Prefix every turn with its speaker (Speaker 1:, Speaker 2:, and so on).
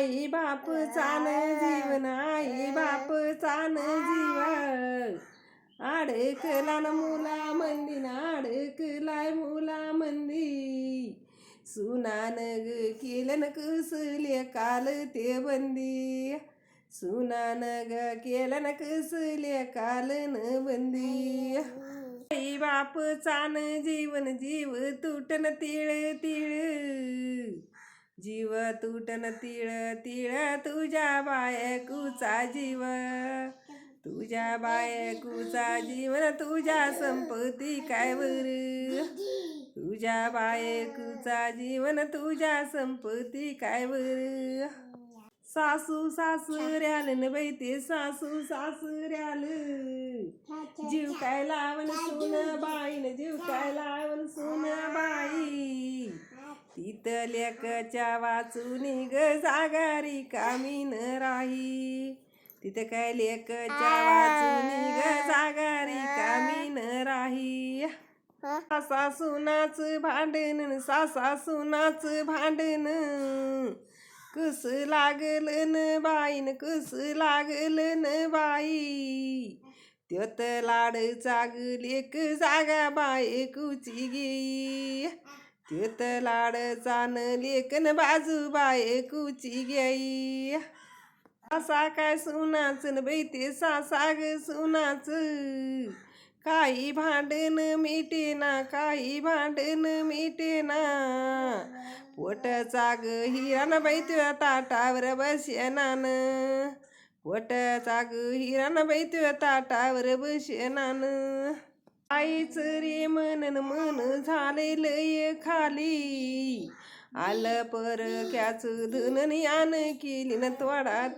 Speaker 1: आई बाप चान जीवन आई बाप चान जीवन. अडकला न मुला मंदी ना अडकलाय मुला मंदी. सुनान ग केलन कसले काल ते बंदी. सुनान ग केलन कसले काल न बंदी. आई बाप चान जीवन जीव तुटन तिळ तिळ. जीव तुटन तिळ तिळ तुझ्या बायकूचा जीव. तुझ्या बायकूचा जीवन तुझ्या संपत्ती काय वर? तुझ्या बायकूचा जीवन तुझ्या संपत्ती काय वर? सासू सासऱ्याल न बाई ते सासू सासऱ्याल. जीव काय लावण सुन बाई तिथं लेकच्या वाचून ग जागारी कामी न राही. तिथं काय लेकच्या वाचून ग जागारी कामी न राही. सासा सुनाच भांडण सासा सुनाच भांडण. कस लागल न बाईन कस लागल न बाई. त्योत लाड चागलेक जागा बायकुची गेई त्योत लाड चान लेकन बाजू बायकुची घ्याई सासा काय सुनाच बैते बाई सासा ग सुनाच. काही भांडण मिटेना काही भांडण मिटेना. पोटचा ग हिरान बाई तुझ्या ताटावर बसेनान. पोटचा ग हिरान बाई ताटावर बसेनान. आईच रे मनन मन झाले लय खाली. आलं पर क्याच धन आन केली न तोडा